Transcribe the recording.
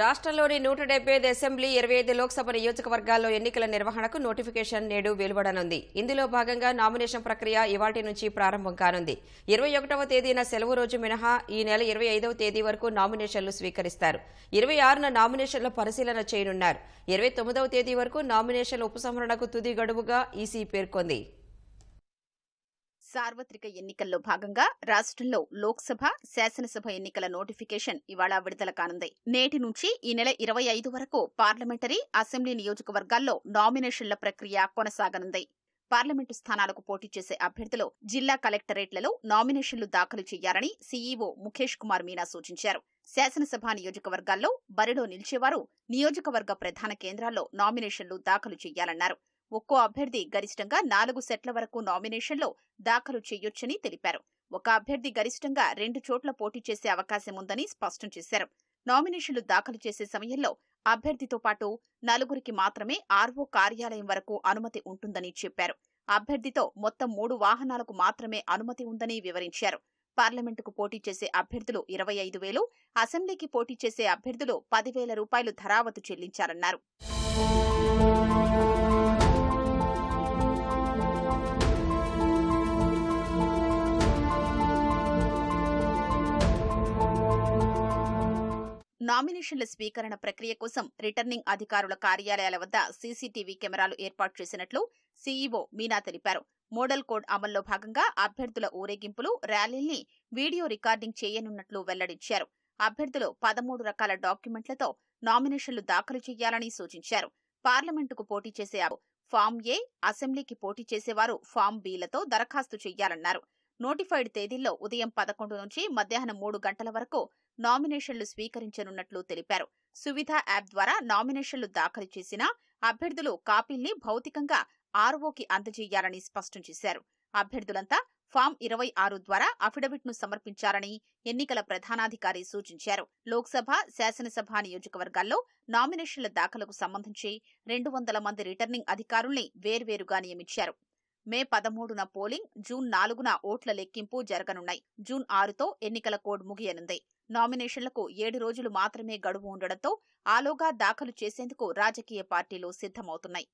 రాష్ట్రంలోని నూట డెబ్బై ఐదు అసెంబ్లీ ఇరవై ఐదు లోక్సభ నియోజకవర్గాల్లో ఎన్నికల నిర్వహణకు నోటిఫికేషన్ నేడు వెలువడనుంది. ఇందులో భాగంగా నామినేషన్ ప్రక్రియ ఇవాటి నుంచి ప్రారంభం కానుంది. ఇరవై ఒకటవ తేదీన సెలవు రోజు మినహా ఈ నెల ఇరవై ఐదవ తేదీ వరకు నామినేషన్లు స్వీకరిస్తారు. ఇరవై ఆరున నామినేషన్ల పరిశీలన చేయనున్నారు. ఇరవై తొమ్మిదవ తేదీ వరకు నామినేషన్ల ఉపసంహరణకు తుది గడువుగా ఈసీ పేర్కొంది. సార్వత్రిక ఎన్నికల్లో భాగంగా రాష్ట్రంలో లోక్సభ శాసనసభ ఎన్నికల నోటిఫికేషన్ ఇవాళ విడుదల కానుంది. నేటి నుంచి ఈ నెల ఇరవై ఐదు వరకు పార్లమెంటరీ అసెంబ్లీ నియోజకవర్గాల్లో నామినేషన్ల ప్రక్రియ కొనసాగనుంది. పార్లమెంటు స్థానాలకు పోటీ చేసే అభ్యర్థులు జిల్లా కలెక్టరేట్లలో నామినేషన్లు దాఖలు చేయాలని సీఈఓ ముఖేష్ కుమార్ మీనా సూచించారు. శాసనసభ నియోజకవర్గాల్లో బరిలో నిలిచేవారు నియోజకవర్గ ప్రధాన కేంద్రాల్లో నామినేషన్లు దాఖలు చేయాలన్నారు. ఒక్కో అభ్యర్థి గరిష్టంగా నాలుగు సెట్ల వరకు నామినేషన్లో దాఖలు చేయొచ్చని తెలిపారు. ఒక అభ్యర్థి గరిష్టంగా రెండు చోట్ల పోటీ చేసే అవకాశం ఉందని స్పష్టం చేశారు. నామినేషన్లు దాఖలు చేసే సమయంలో అభ్యర్థితో పాటు నలుగురికి మాత్రమే ఆర్వో కార్యాలయం వరకు అనుమతి ఉంటుందని చెప్పారు. అభ్యర్థితో మొత్తం మూడు వాహనాలకు మాత్రమే అనుమతి ఉందని వివరించారు. పార్లమెంటుకు పోటీ చేసే అభ్యర్థులు ఇరవై ఐదు వేలు అసెంబ్లీకి పోటీ చేసే అభ్యర్థులు పదివేల రూపాయలు ధరావతు చెల్లించారన్నారు. నామినేషన్ల స్వీకరణ ప్రక్రియ కోసం రిటర్నింగ్ అధికారుల కార్యాలయాల వద్ద సీసీటీవీ కెమెరాలు ఏర్పాటు చేసినట్లు సీఈఓ మీనా తెలిపారు. మోడల్ కోడ్ అమల్లో భాగంగా అభ్యర్థుల ఊరేగింపులు ర్యాలీల్ని వీడియో రికార్డింగ్ చేయనున్నట్లు వెల్లడించారు. అభ్యర్థులు పదమూడు రకాల డాక్యుమెంట్లతో నామినేషన్లు దాఖలు చేయాలని సూచించారు. పార్లమెంటుకు పోటీ చేసే ఫామ్ ఏ అసెంబ్లీకి పోటీ చేసేవారు ఫామ్ బీలతో దరఖాస్తు చేయాలన్నారు. నోటిఫైడ్ తేదీల్లో ఉదయం పదకొండు నుంచి మధ్యాహ్నం మూడు గంటల వరకు నామినేషన్లు స్వీకరించనున్నట్లు తెలిపారు. సువిధ యాప్ ద్వారా నామినేషన్లు దాఖలు చేసిన అభ్యర్థులు కాపీల్ని భౌతికంగా ఆర్ఓకి అందజేయాలని స్పష్టం చేశారు. అభ్యర్థులంతా ఫామ్ ఇరవై ఆరు ద్వారా అఫిడవిట్ను సమర్పించాలని ఎన్నికల ప్రధానాధికారి సూచించారు. లోక్సభ శాసనసభ నియోజకవర్గాల్లో నామినేషన్ల దాఖలకు సంబంధించి రెండు వందల మంది రిటర్నింగ్ అధికారుల్ని వేర్వేరుగా నియమించారు. మే పదమూడున పోలింగ్ జూన్ నాలుగున ఓట్ల లెక్కింపు జరగనున్నాయి. జూన్ ఆరుతో ఎన్నికల కోడ్ ముగియనుంది. నామినేషన్లకు ఏడు రోజులు మాత్రమే గడువు ఉండడంతో ఆలోగా దాఖలు చేసేందుకు రాజకీయ పార్టీలు సిద్ధమవుతున్నాయి.